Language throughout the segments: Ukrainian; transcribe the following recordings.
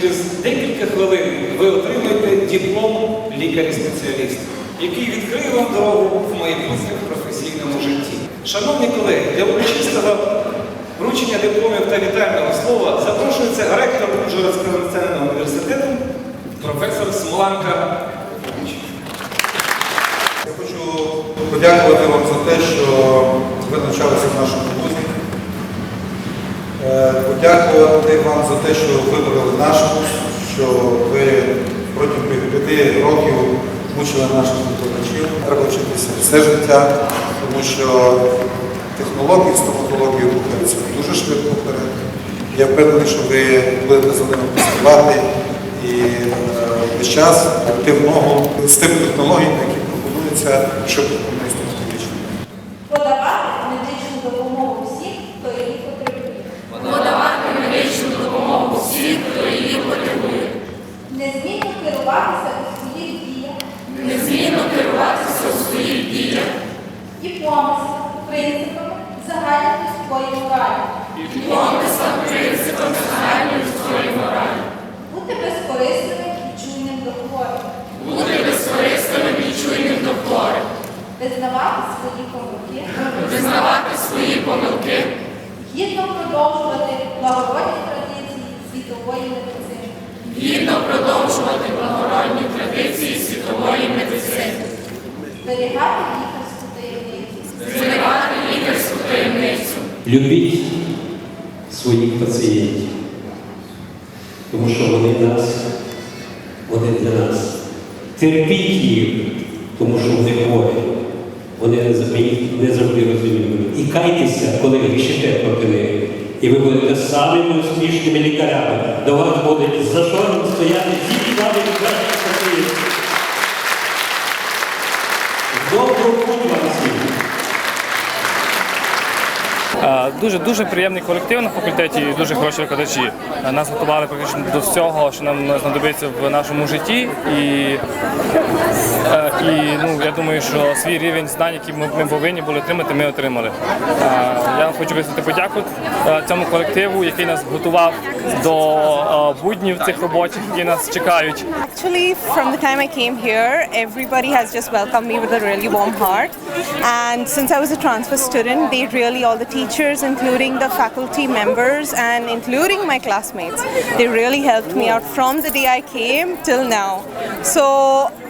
через декілька хвилин ви отримаєте диплом лікаря-спеціаліста, який відкриє вам дорогу в майбутньому професійному житті. Шановні колеги, для урочистого вручення дипломів та вітального слова запрошується ректор Ужгородського національного університету професор Смоланка. Я хочу подякувати вам за те, що ви навчалися в нашому вузі. Е, Подякувати вам за те, що вибрали наш вуз, що ви протягом п'яти років мучили наших викладачів. Треба вчитися все життя, тому що технології стоматології рухаються дуже швидко вперед. Я впевнений, що ви будете за ними працювати і е, весь час активного з тими технологіями, які пропонуються, щоб Незмінно керуватися у своїх діях Незмінно керуватися у своїх діях і помислах, принципами загальної моралі. і помислам, принципам загальної своєї моралі. Бути безкорисними і чуйним до хворих. Бути безкорисним і чуйним до хворих. Визнавати свої помилки. Визнавати свої помилки. Гідно продовжувати благородні Зберігати лікарську таємницю. Зберігати лікарську таємницю. Любіть своїх пацієнтів, тому що вони нас, вони для нас. Терпіть їх, тому що вони хворі. Вони не, за- не завжди розуміємо. І кайтеся, коли грішите проти них. І ви будете самими успішними лікарями. До вас будуть за шором стояти ті самі кращі пацієнти. Дуже дуже приємний колектив на факультеті, і дуже хороші викладачі. Е, Нас готували практично до всього, що нам знадобиться в нашому житті. І, е, і ну, я думаю, що свій рівень знань, який ми, ми повинні були отримати, ми отримали. Е, Я хочу висловити подяку е, цьому колективу, який нас готував до е, буднів цих робочих, які нас чекають. Actually, from the time I came here, everybody has just welcomed me with a really warm heart. And since I was a transfer student, they really, all the teachers, including the faculty members and including my classmates, they really helped me out from the day I came till now. So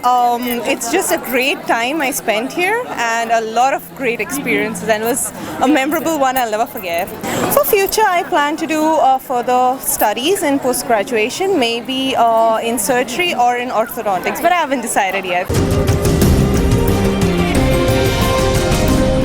um, it's just a great time I spent here and a lot of great experiences and it was a memorable one I'll never forget. For future, I plan to do uh, further studies in post-graduation, maybe uh, in surgery or in orthodontics, but I haven't decided yet.